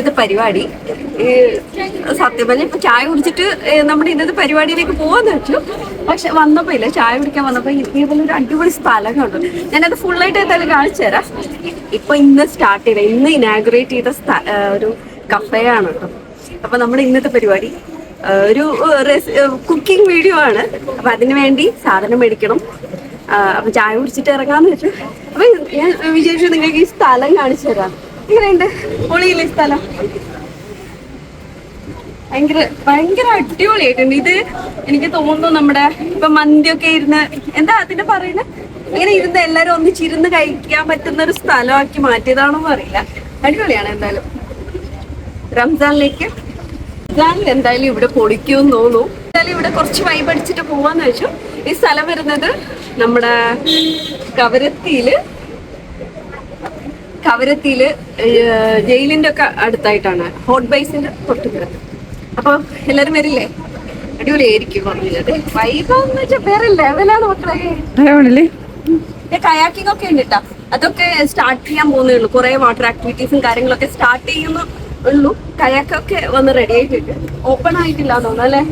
ഇന്നത്തെ പരിപാടി. സത്യം പറഞ്ഞാൽ ഇപ്പൊ ചായ കുടിച്ചിട്ട് നമ്മുടെ ഇന്നത്തെ പരിപാടിയിലേക്ക് പോവാന്ന് വെച്ചു. പക്ഷെ വന്നപ്പോ ഇല്ല ചായ കുടിക്കാൻ വന്നപ്പോ ഇതേപോലെ ഒരു അടിപൊളി സ്ഥലം ഉണ്ട് ഞാനത് ഫുള്ളായിട്ട് എന്തായാലും കാണിച്ചു തരാം. ഇപ്പൊ ഇന്ന് സ്റ്റാർട്ട് ചെയ്ത ഇന്ന് ഇനാഗുറേറ്റ് ചെയ്ത ഒരു കഫേ കേട്ടോ. അപ്പൊ നമ്മുടെ ഇന്നത്തെ പരിപാടി ഒരു കുക്കിംഗ് വീഡിയോ ആണ്. അപ്പൊ അതിനു വേണ്ടി സാധനം മേടിക്കണം. അപ്പൊ ചായ കുടിച്ചിട്ട് ഇറങ്ങാന്ന് വെച്ചു. അപ്പൊ ഞാൻ വിചാരിച്ചു നിങ്ങൾക്ക് ഈ സ്ഥലം കാണിച്ചു തരാം. എങ്ങനെയുണ്ട് പൊളിയില്ലേ സ്ഥലം? ഭയങ്കര ഭയങ്കര അടിപൊളിയായിട്ടുണ്ട്. ഇത് എനിക്ക് തോന്നുന്നു നമ്മുടെ ഇപ്പൊ മന്തിയൊക്കെ ഇരുന്ന് എന്താ അതിന്റെ പറയുന്നത് ഇങ്ങനെ ഇരുന്ന് എല്ലാരും ഒന്നിച്ചിരുന്ന് കഴിക്കാൻ പറ്റുന്ന ഒരു സ്ഥലമാക്കി മാറ്റിയതാണോ അറിയില്ല. അടിപൊളിയാണ് എന്തായാലും. റംസാനിലേക്ക്. റംസാനിൽ എന്തായാലും ഇവിടെ പൊളിക്കുമെന്ന് തോന്നുന്നു. എന്തായാലും ഇവിടെ കുറച്ച് വൈബ് അടിച്ചിട്ട് പോവാന്ന് വെച്ചു. ഈ സ്ഥലം വരുന്നത് നമ്മുടെ കവരത്തിയിൽ കവരത്തിയിൽ ജയിലിന്റെ ഒക്കെ അടുത്തായിട്ടാണ്. ഹോട്ട് ബൈസിന്റെ തൊട്ടുകിടക്ക് അപ്പൊ എല്ലാരും വരില്ലേ? അടിപൊളിയായിരിക്കും പറഞ്ഞത് വൈബ് എന്ന് വെച്ചാൽ വേറെ ലെവലാണ് മക്കളെ. കയാക്കിംഗ് ഒക്കെ ഉണ്ട് കേട്ടോ അതൊക്കെ സ്റ്റാർട്ട് ചെയ്യാൻ പോകുന്നേ ഉള്ളൂ. കുറെ വാട്ടർ ആക്ടിവിറ്റീസും കാര്യങ്ങളൊക്കെ സ്റ്റാർട്ട് ചെയ്യുന്നു ഉള്ളൂ. കയാക്കൊക്കെ വന്ന് റെഡി ആയിട്ടുണ്ട്. ഓപ്പൺ ആയിട്ടില്ല തോന്നുന്നു അല്ലേ?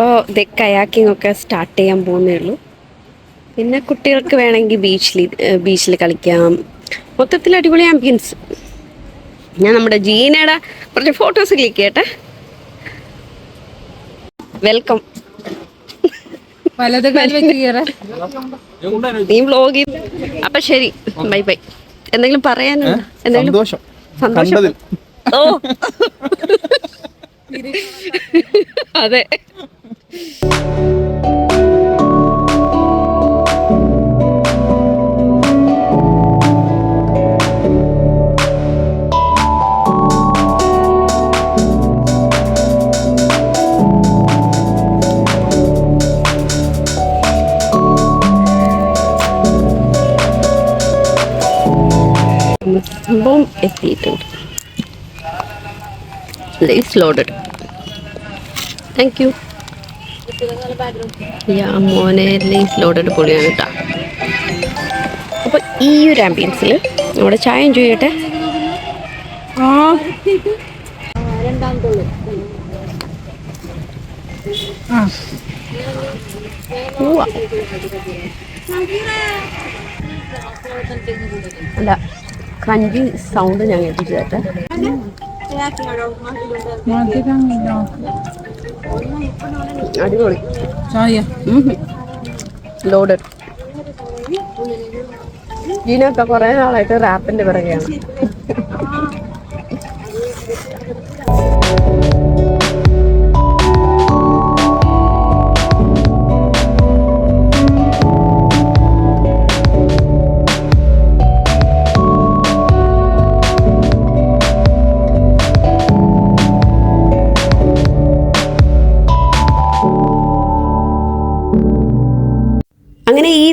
അപ്പോൾ ഇത് കയാക്കിംഗ് ഒക്കെ സ്റ്റാർട്ട് ചെയ്യാൻ പോകുന്നേ ഉള്ളൂ. പിന്നെ കുട്ടികൾക്ക് വേണമെങ്കിൽ ബീച്ചിൽ ബീച്ചിൽ കളിക്കാം. മൊത്തത്തിൽ അടിപൊളി ആംബിയൻസ് ഞാൻ നമ്മുടെ ജീനയുടെ കുറച്ച് ഫോട്ടോസ് ക്ലിക്ക് ചെയ്യട്ടെ. വെൽക്കം നീ വ്ലോഗ് ചെയ്ത്. അപ്പൊ ശരി. ബൈ ബൈ എന്തെങ്കിലും പറയാനുണ്ടോ? എന്തെങ്കിലും സന്തോഷം. ഓ. അതെ. സംഭവം എത്തിയിട്ടുണ്ട് Lay's loaded thank you yeah മോനെ ലോഡഡ് പൊളിയാണ് കേട്ടോ അപ്പോൾ ഈ ഒരു ആംബിയൻസിൽ നമ്മുടെ ചായ എൻജോയ് ചെയ്യട്ടെ? ആ. അല്ല ക്രഞ്ചി സൗണ്ട് ഞാൻ കേട്ടിട്ട് കേട്ടെ അടിപൊളി. ചായ ലോഡഡ് ഇതിനൊക്കെ കുറേ നാളായിട്ട് റാപ്പിന്റെ പിറകെയാണ്.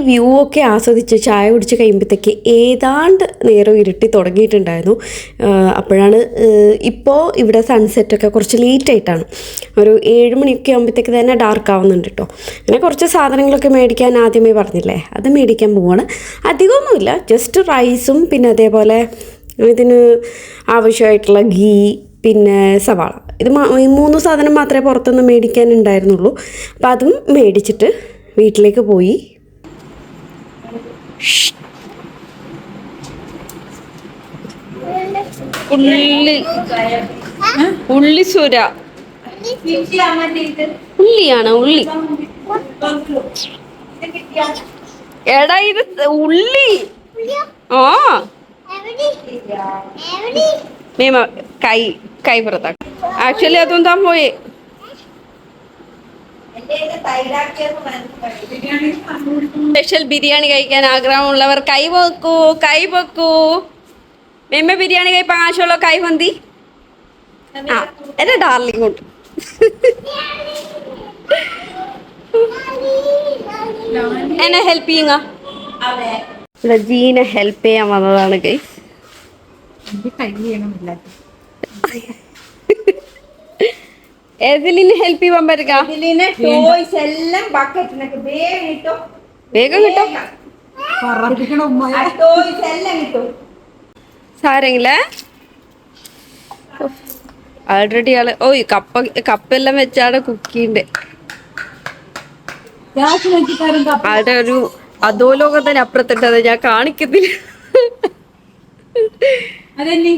വ്യൂ ഒക്കെ ആസ്വദിച്ച് ചായ കുടിച്ച് കഴിയുമ്പോഴത്തേക്ക് ഏതാണ്ട് നേരം ഇരുട്ടി തുടങ്ങിയിട്ടുണ്ടായിരുന്നു. അപ്പോഴാണ് ഇപ്പോൾ ഇവിടെ സൺസെറ്റൊക്കെ കുറച്ച് ലേറ്റ് ആയിട്ടാണ്. ഒരു ഏഴ് മണിയൊക്കെ ആകുമ്പോഴത്തേക്ക് തന്നെ ഡാർക്ക് ആവുന്നുണ്ട് കേട്ടോ അങ്ങനെ കുറച്ച് സാധനങ്ങളൊക്കെ മേടിക്കാൻ ആദ്യമേ പറഞ്ഞില്ലേ? അത് മേടിക്കാൻ പോവാണ്. അധികമൊന്നുമില്ല. ജസ്റ്റ് റൈസും പിന്നെ അതേപോലെ ഇതിന് ആവശ്യമായിട്ടുള്ള ഗീ പിന്നെ സവാള. ഇത് മൂന്ന് സാധനം മാത്രമേ പുറത്തുനിന്ന് മേടിക്കാനുണ്ടായിരുന്നുള്ളൂ അപ്പോൾ അതും മേടിച്ചിട്ട് വീട്ടിലേക്ക് പോയി. ഉള്ളി. ഉള്ളി സുര. ഉള്ളിയാണ് ഉള്ളി? എടാ ഇത് ഉള്ളി. ആ. മേമ കൈ കൈ പുറത്താക്കി. ആക്ച്വലി അതൊന്നും താൻ പോയേ സ്പെഷ്യൽ ബിരിയാണി കഴിക്കാൻ ആഗ്രഹമുള്ളവർ കൈ പൊക്കൂ കൈ പൊക്കൂ. മെമ്മ ബിരിയാണി കഴിപ്പാൻ ആവശ്യമുള്ള കൈ പന്തി. ആ എന്റെ ഡാർലിംഗ് ഉണ്ട്. എന്നെ ഹെൽപ്പ് ചെയ്യുക. ഇവിടെ ജീനെ ഹെൽപ്പ് ചെയ്യാൻ വന്നതാണ് ഗൈസ് എനിക്ക് കൈ ചെയ്യണമില്ല ഏതിലിന് ഹെൽപ്പ് ചെയ്യാൻ പറ്റുക? ഇതിലിനെ ടോയ്സ് എല്ലാം ബക്കറ്റിനൊക്കെ വേഗം കിട്ടും. വേഗം കിട്ടും. ടോയ്സ് എല്ലാം കിട്ടും. സാരെങ്കിലേ ആൾറെഡി ആൾ. ഓ കപ്പ കപ്പെല്ലാം വെച്ചാണ് കുക്കിന്റെ ആളുടെ ഒരു അധോലോകം തന്നെ ഞാൻ കാണിക്കുന്നില്ല. ഞാൻ എന്നെ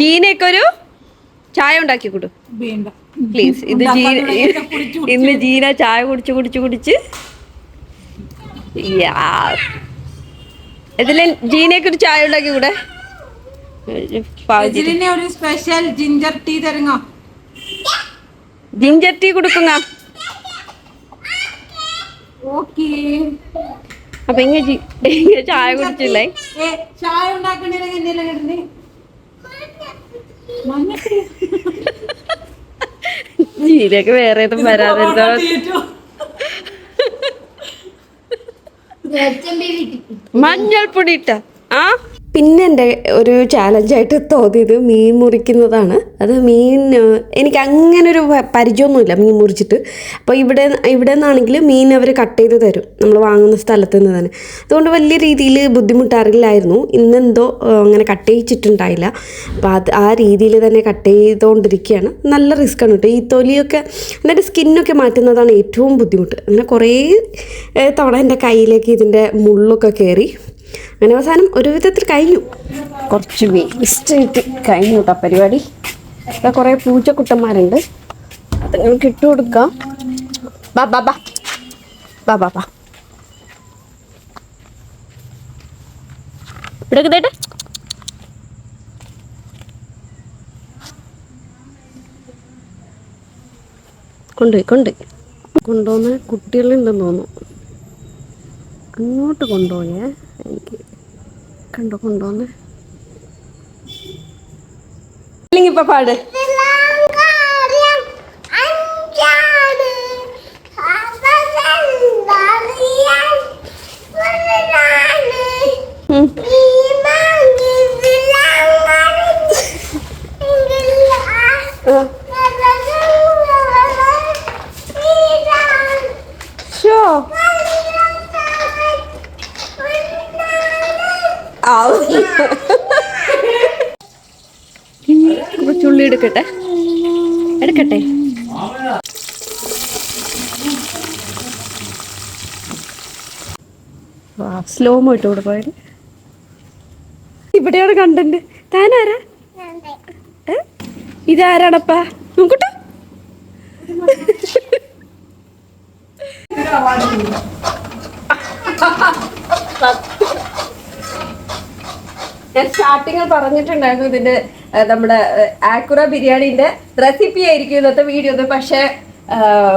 ജീനൊക്കെ ഒരു ചായ ഉണ്ടാക്കി കൊടു. പ്ലീസ് ഇത് ഇന്ന് ജീന ചായ കുടിച്ച് കുടിച്ച് കുടിച്ച്. ഇതിൽ ജീനയൊക്കെ ഒരു ചായ ഉണ്ടാക്കി കൂടെ? ഒരു സ്പെഷ്യൽ ജിഞ്ചർ ടീ തരുങ്ങോ. ജിഞ്ചർ ടീ കൊടുക്കുന്ന? ഓക്കേ അപ്പൊ ഇങ്ങനെ ചായ കുടിച്ചില്ലേ? ചായ ഉണ്ടാക്കണേലെങ്കിൽ മഞ്ഞപ്പൊടി വേറെ ഏതും വരാതെ എന്താ മഞ്ഞൾപ്പൊടി ഇട്ട ആ? പിന്നെ എന്റെ ഒരു ചാലഞ്ചായിട്ട് തോന്നിയത് മീൻ മുറിക്കുന്നതാണ്. അത് മീൻ എനിക്ക് അങ്ങനെ ഒരു പരിചയമൊന്നുമില്ല മീൻ മുറിച്ചിട്ട്. അപ്പോൾ ഇവിടെ ഇവിടെ നിന്നാണെങ്കിൽ മീൻ അവർ കട്ട് ചെയ്ത് തരും. നമ്മൾ വാങ്ങുന്ന സ്ഥലത്ത് നിന്ന് തന്നെ. അതുകൊണ്ട് വലിയ രീതിയിൽ ബുദ്ധിമുട്ടറിയില്ലായിരുന്നു. ഇന്നെന്തോ അങ്ങനെ കട്ട് ചെയ്യിച്ചിട്ടുണ്ടായില്ല. അപ്പോൾ അത് ആ രീതിയിൽ തന്നെ കട്ട് ചെയ്തുകൊണ്ടിരിക്കുകയാണ്. നല്ല റിസ്ക്കാണ് കേട്ടോ. ഈ തൊലിയൊക്കെ എന്നിട്ട് സ്കിന്നൊക്കെ മാറ്റുന്നതാണ് ഏറ്റവും ബുദ്ധിമുട്ട്. അങ്ങനെ കുറേ തവണ എന്റെ കയ്യിലേക്ക് ഇതിന്റെ മുള്ളൊക്കെ കയറി. അങ്ങനെ അവസാനം ഒരു വിധത്തിൽ കഴിഞ്ഞു. കുറച്ച് വേസ്റ്റ് ഇട്ട് കഴിഞ്ഞു കേട്ടോ പരിപാടി. ഇവിടെ കുറേ പൂച്ചക്കുട്ടന്മാരുണ്ട്. അത് നിങ്ങൾക്ക് ഇട്ട് കൊടുക്കാം. ബാ ബാ ബാ. ബാ ബാ ബാ. ഇവിടെ കേട്ടെ കൊണ്ടുപോയി കൊണ്ടുപോയി. കൊണ്ടുപോകുന്ന കുട്ടികളുണ്ടെന്ന് തോന്നുന്നു. അങ്ങോട്ട് കൊണ്ടുപോയേ. എനിക്ക് കണ്ടു കൊണ്ടുവന്ന് അല്ലെങ്കിൽ ഇപ്പൊ പാട്. ഉം. ആ. ഷോ ആവ്. കുറച്ചുള്ളി എടുക്കട്ടെ? എടുക്കട്ടെ? സ്ലോ മോട്ട് കൂടെ പോയത് ഇവിടെയാണ് കണ്ടന്റ് താനാരാ? ഇതാരാണപ്പാ? നോക്കട്ടെ ഞാൻ സ്റ്റാർട്ടിങ്ങിൽ പറഞ്ഞിട്ടുണ്ടായിരുന്നു ഇതിന്റെ നമ്മുടെ ആക്കുറ ബിരിയാണിന്റെ റെസിപ്പി ആയിരിക്കും ഇന്നത്തെ വീഡിയോ പക്ഷേ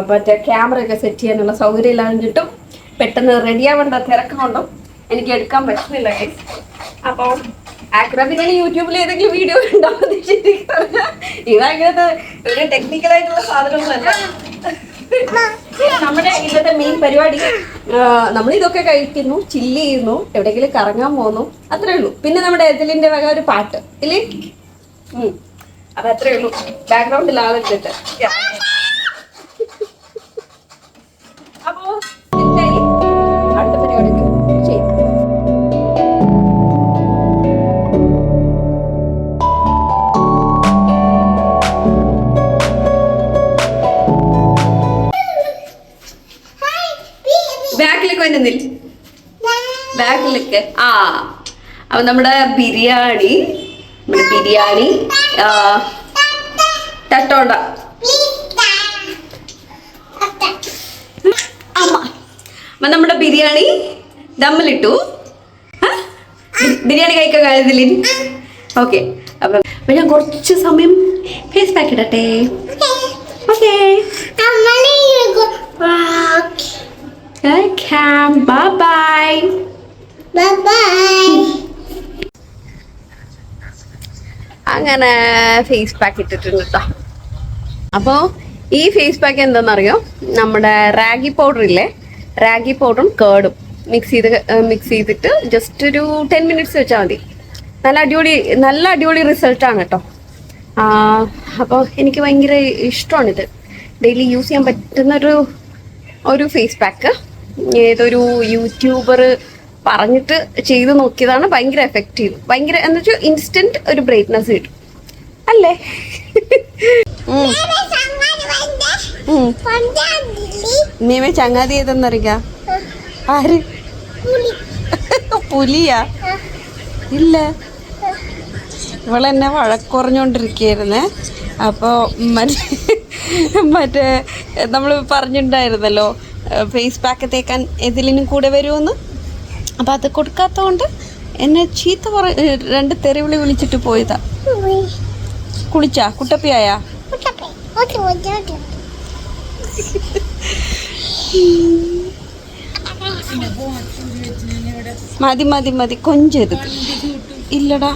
മറ്റേ ക്യാമറ ഒക്കെ സെറ്റ് ചെയ്യാനുള്ള സൗകര്യം ഇല്ലാഞ്ഞിട്ടും പെട്ടെന്ന് റെഡിയാവേണ്ട തിരക്കുകൊണ്ടും എനിക്ക് എടുക്കാൻ പറ്റുന്നില്ല guys. അപ്പോൾ ആക്കുറ ബിരിയാണി യൂട്യൂബിൽ ഏതെങ്കിലും വീഡിയോ ഉണ്ടാവുന്ന ഇതങ്ങനത്തെ ഒരു ടെക്നിക്കലായിട്ടുള്ള സാധനമൊന്നുമല്ല നമ്മുടെ ഇന്നത്തെ മെയിൻ പരിപാടി നമ്മൾ ഇതൊക്കെ കഴിക്കുന്നു ചില്ല് ചെയ്യുന്നു എവിടെയെങ്കിലും കറങ്ങാൻ പോകുന്നു അത്രേ ഉള്ളൂ. പിന്നെ നമ്മുടെ എതിലിന്റെ വക ഒരു പാട്ട് ഇല്ലേ? അപ്പൊ അത് അത്രേ ഉള്ളൂ. ബാക്ക്ഗ്രൗണ്ടിൽ ആളിട്ടിട്ട് ആ. അപ്പൊ നമ്മുടെ ബിരിയാണി ബിരിയാണി തട്ടോണ്ട. അപ്പൊ നമ്മുടെ ബിരിയാണി ദമ്മിലിട്ടു. ബിരിയാണി കഴിക്കാൻ കഴിയതില്ല ഓക്കെ. അപ്പൊ അപ്പൊ ഞാൻ കുറച്ച് സമയം ഫേസ് പാക്ക് ഇടട്ടെ. ഓക്കെ. ബൈ അങ്ങനെ ഫേസ് പാക്ക് ഇട്ടിട്ടുണ്ട് കേട്ടോ അപ്പോൾ ഈ ഫേസ് പാക്ക് എന്താണെന്നറിയോ? നമ്മുടെ റാഗി പൗഡർ ഇല്ലേ? റാഗി പൗഡറും കേടും മിക്സ് ചെയ്ത് മിക്സ് ചെയ്തിട്ട് ജസ്റ്റ് ഒരു ടെൻ മിനിറ്റ്സ് വെച്ചാൽ മതി. നല്ല അടിപൊളി നല്ല അടിപൊളി റിസൾട്ടാണ് കേട്ടോ അപ്പോൾ എനിക്ക് ഭയങ്കര ഇഷ്ടമാണിത്. ഡെയിലി യൂസ് ചെയ്യാൻ പറ്റുന്നൊരു ഒരു ഫേസ് പാക്ക് ഏതൊരു യൂട്യൂബർ പറഞ്ഞിട്ട് ചെയ്ത് നോക്കിയതാണ് ഭയങ്കര എഫക്റ്റീവ് ഭയങ്കര എന്ന് വെച്ചാൽ ഇൻസ്റ്റന്റ് ഒരു ബ്രൈറ്റ്നസ് കിട്ടും. അല്ലേ. നീമേ ചങ്ങാതി ഏതെന്നറിയാ ആര്? പുലിയാ? ഇല്ല. ഇവളെന്നെ വഴക്കുറഞ്ഞോണ്ടിരിക്കുകയായിരുന്നേ. അപ്പോൾ മറ്റേ നമ്മൾ പറഞ്ഞിട്ടുണ്ടായിരുന്നല്ലോ ഫേസ് പാക്ക് തേക്കാൻ എതിലിനും കൂടെ വരുമെന്ന് അപ്പം അത് കൊടുക്കാത്തതുകൊണ്ട് എന്നെ ചീത്ത പറ രണ്ട് തെറിവിളി വിളിച്ചിട്ട് പോയതാ. കുളിച്ചാ? കുട്ടപ്പിയായാ? മതി മതി മതി. കൊഞ്ചരുത്. ഇല്ലടാ.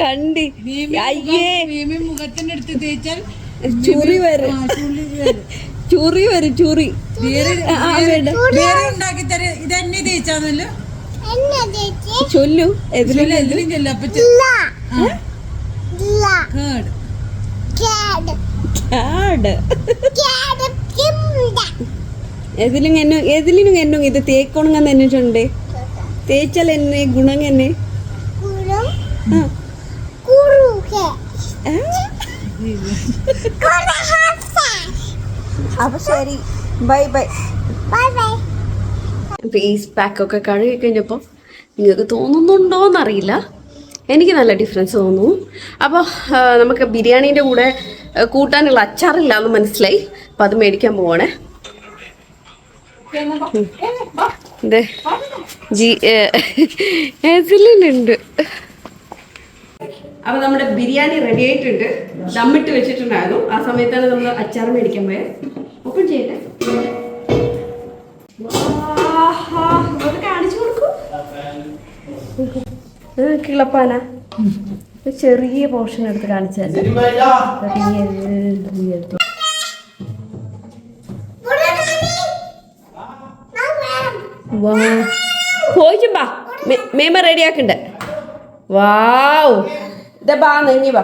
കണ്ടി. അയ്യേ. മുഖത്തിനടുത്ത് തേച്ചാൽ ചുറി വരും. ചുറി വരും ചൂറി. ചൊല്ലു എതിലും എന്നും എതിലും എന്നു എതിലിനും എന്നും ഇത് തേക്കൊണങ്ങന്ന് എന്നിട്ടുണ്ട് തേച്ചാൽ എന്നെ ഗുണം എന്നെ. ആ. അപ്പൊ ശരി. Bye bye. ഫേസ് പാക്കൊക്കെ കഴുകി കഴിഞ്ഞപ്പോൾ നിങ്ങൾക്ക് തോന്നുന്നുണ്ടോയെന്നറിയില്ല എനിക്ക് നല്ല ഡിഫറൻസ് തോന്നുന്നു. അപ്പോൾ നമുക്ക് ബിരിയാണീന്റെ കൂടെ കൂട്ടാനുള്ള അച്ചാറില്ല എന്ന് മനസ്സിലായി. അപ്പോൾ അത് മേടിക്കാൻ പോവാണേ. അതെ ജി ഏസിലുണ്ട് അപ്പോൾ നമ്മുടെ ബിരിയാണി റെഡി ആയിട്ടുണ്ട്. ദമ്മിട്ട് വെച്ചിട്ടുണ്ടായിരുന്നു. ആ സമയത്താണ് നമ്മൾ അച്ചാർ മേടിക്കാൻ പോയത് ഓപ്പൺ ചെയ്യട്ടെ. കാണിച്ചു കൊടുക്കൂ. കിളപ്പാന? ചെറിയ പോർഷൻ എടുത്ത് കാണിച്ചാൽ തന്നെ പോയിച്ചുമ്പാ മേമ റെഡിയാക്കണ്ടേ വാവ്. ഇതാ ബാ നെഞ്ഞി ബാ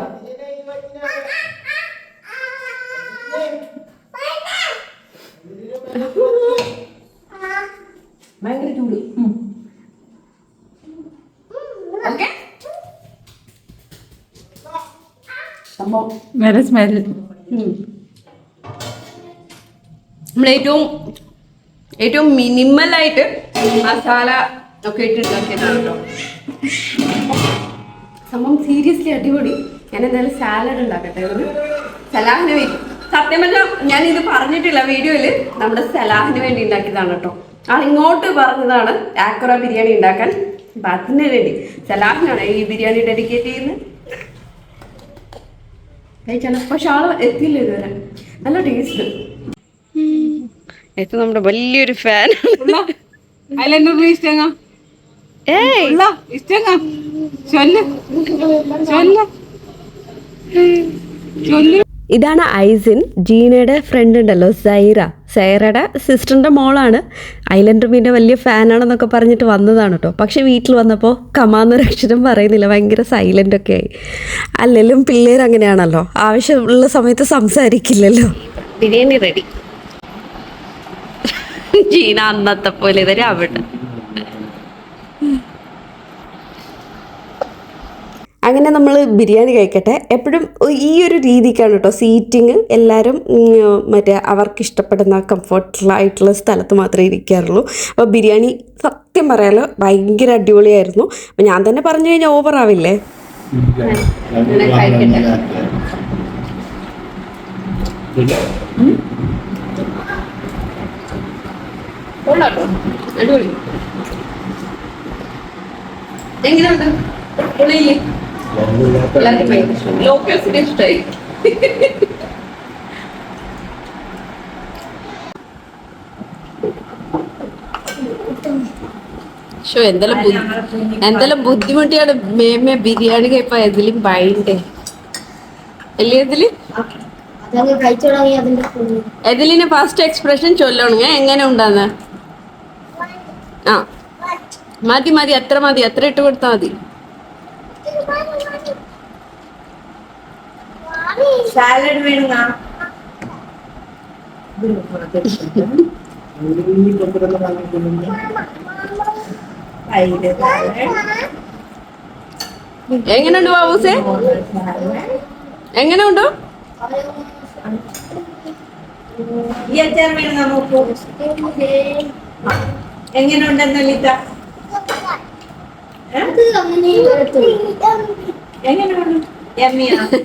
ഭയങ്കര ചൂട്. ഓക്കെ. സംഭവം. വേറെ സ്മെൽ നമ്മൾ ഏറ്റവും ഏറ്റവും മിനിമലായിട്ട് മസാല ഒക്കെ ഇട്ടുണ്ടാക്കിയതാണ് കേട്ടോ. സംഭവം സീരിയസ്ലി അടിപൊളി. ഞാൻ എന്തായാലും സാലഡ് ഉണ്ടാക്കട്ടെ ഒരു സലാഹിന് വേണ്ടി. സത്യം പറഞ്ഞാൽ ഞാൻ ഇത് പറഞ്ഞിട്ടില്ല വീഡിയോയിൽ നമ്മുടെ സലാഹിന് വേണ്ടി ഉണ്ടാക്കിയതാണ് കേട്ടോ. ആൾ ഇങ്ങോട്ട് പറഞ്ഞതാണ് ആക്കുറ ബിരിയാണി ഉണ്ടാക്കാൻ. അപ്പം അതിന് വേണ്ടി സലാഹിനാണ് ഈ ബിരിയാണി ഡെഡിക്കേറ്റ് ചെയ്യുന്നത്. കഴിച്ചാലോ? പക്ഷെ ആൾ എത്തിയില്ല ഇതുവരെ. നല്ല ടേസ്റ്റ് ഇത് നമ്മുടെ വലിയൊരു ഫാൻ അതിലെന്നെ ഇഷ്ടങ്ങ ഏയ്. ഇഷ്ടങ്ങ ചൊല്ല്. ചൊല്ല്. ചൊല്ല്. ഇതാണ് ഐസിൻ ജീനയുടെ ഫ്രണ്ട് ഉണ്ടല്ലോ സൈറ. സൈറയുടെ സിസ്റ്ററിന്റെ മോളാണ്. ഐലൻഡ് റൂമിന്റെ വലിയ ഫാനാണെന്നൊക്കെ പറഞ്ഞിട്ട് വന്നതാണ് കേട്ടോ പക്ഷേ വീട്ടിൽ വന്നപ്പോൾ കമാന്നൊരു അക്ഷരം പറയുന്നില്ല. ഭയങ്കര സൈലന്റ് ഒക്കെ ആയി. അല്ലെങ്കിലും പിള്ളേർ അങ്ങനെയാണല്ലോ. ആവശ്യമുള്ള സമയത്ത് സംസാരിക്കില്ലല്ലോ. ബിരിയാണി റെഡി ജീന അന്നത്തെ പോലെ ഇവരെ അവിടെ. അങ്ങനെ നമ്മൾ ബിരിയാണി കഴിക്കട്ടെ എപ്പോഴും ഈ ഒരു രീതിക്കാണ് കേട്ടോ സീറ്റിങ് എല്ലാവരും മറ്റേ അവർക്ക് ഇഷ്ടപ്പെടുന്ന കംഫർട്ടബിളായിട്ടുള്ള സ്ഥലത്ത് മാത്രമേ ഇരിക്കാറുള്ളൂ അപ്പോൾ ബിരിയാണി സത്യം പറയാലോ ഭയങ്കര അടിപൊളിയായിരുന്നു അപ്പോൾ ഞാൻ തന്നെ പറഞ്ഞു കഴിഞ്ഞാൽ ഓവർ ആവില്ലേ അടിപൊളി എങ്ങനെയുണ്ട് പൊളിയില്ലേ ലോക്കൽസിന് ഇഷ്ടമായി ഷോ എന്തെല്ലാം ബുദ്ധി എന്തെല്ലാം ബുദ്ധിമുട്ടിയാണ് മേമ ബിരിയാണി കഴിപ്പ? ഇതിലും ഭയണ്ടേ അല്ലേ അതിന്റെ എതിലിന് ഫസ്റ്റ് എക്സ്പ്രഷൻ ചൊല്ലണേ. എങ്ങനെ ഉണ്ടാന്ന്? ആ. മതി മതി അത്ര മതി? അത്ര ഇട്ട് കൊടുത്താൽ മതി? സാലഡ് വേണ തൈര് സാലഡ് എങ്ങനെയുണ്ട് ബാബൂസേ? എങ്ങനെയുണ്ട് ഈ അച്ചാർ വേണം നമുക്ക് എങ്ങനെ ഉണ്ടെന്ന് ലിത അത് അങ്ങനെ വരത്തുള്ളൂ. എങ്ങനെയുണ്ട്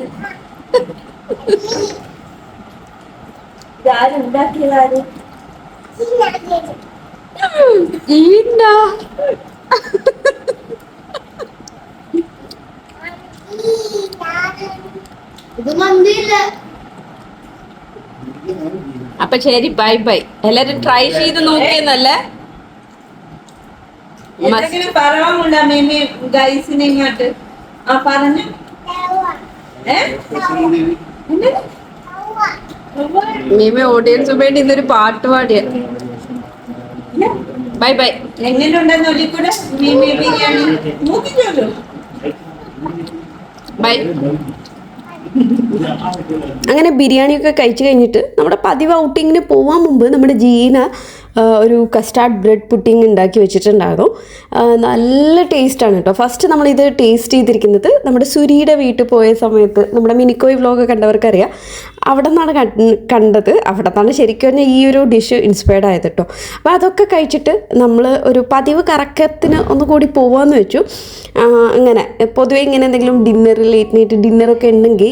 അപ്പൊ ശരി ബൈ ബൈ. എല്ലാരും ട്രൈ ചെയ്ത് നോക്കിയെന്നല്ലേ? എന്തെങ്കിലും പറയാമുണ്ടോ മേമി ഗൈസിനെ ഇങ്ങോട്ട്. ആ പറഞ്ഞു? മീമ ഓഡിയൻസ് വേണ്ടി ഇന്നൊരു പാട്ട് പാടിയ. Bye bye. എങ്ങനെയുണ്ടെന്ന് നോക്കിക്കോളൂ. ബൈ. അങ്ങനെ ബിരിയാണിയൊക്കെ കഴിച്ചു കഴിഞ്ഞിട്ട് നമ്മുടെ പതിവ് ഔട്ടിങ്ങിന് പോവാൻ മുമ്പ് നമ്മുടെ ജീന ഒരു കസ്റ്റാർഡ് ബ്രെഡ് പുട്ടിങ് ഉണ്ടാക്കി വെച്ചിട്ടുണ്ടായിരുന്നു. നല്ല ടേസ്റ്റാണ് കേട്ടോ ഫസ്റ്റ് നമ്മളിത് ടേസ്റ്റ് ചെയ്തിരിക്കുന്നത് നമ്മുടെ സുരിയുടെ വീട്ടിൽ പോയ സമയത്ത് നമ്മുടെ മിനിക്കോയ് വ്ലോഗ് കണ്ടവർക്കറിയാം. അവിടെ നിന്നാണ് കണ്ടത്. അവിടെ നിന്നാണ് ശരിക്കും പറഞ്ഞാൽ ഈ ഒരു ഡിഷ് ഇൻസ്പയർഡ് ആയത് കേട്ടോ അപ്പോൾ അതൊക്കെ കഴിച്ചിട്ട് നമ്മൾ ഒരു പതിവ് കറക്കത്തിന് ഒന്നുകൂടി പോവാന്ന് വെച്ചു. അങ്ങനെ. പൊതുവെ ഇങ്ങനെ എന്തെങ്കിലും ഡിന്നർ ലേറ്റ് നൈറ്റ് ഡിന്നറൊക്കെ ഉണ്ടെങ്കിൽ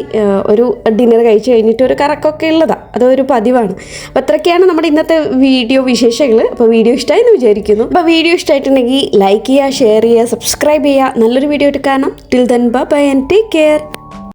ഒരു ഡിന്നർ കഴിച്ച് കഴിഞ്ഞിട്ട് ഒരു കറക്കമൊക്കെ ഉള്ളതാണ് അതൊരു പതിവാണ്. അപ്പോൾ അത്രയൊക്കെയാണ് നമ്മുടെ ഇന്നത്തെ വീഡിയോ വിശേഷങ്ങൾ അപ്പോൾ വീഡിയോ ഇഷ്ടമായി എന്ന് വിചാരിക്കുന്നു. അപ്പോൾ വീഡിയോ ഇഷ്ടമായിട്ടുണ്ടെങ്കിൽ ലൈക്ക് ചെയ്യുക ഷെയർ ചെയ്യുക സബ്സ്ക്രൈബ് ചെയ്യുക. നല്ലൊരു വീഡിയോ എടുക്കാനും till then bye and take care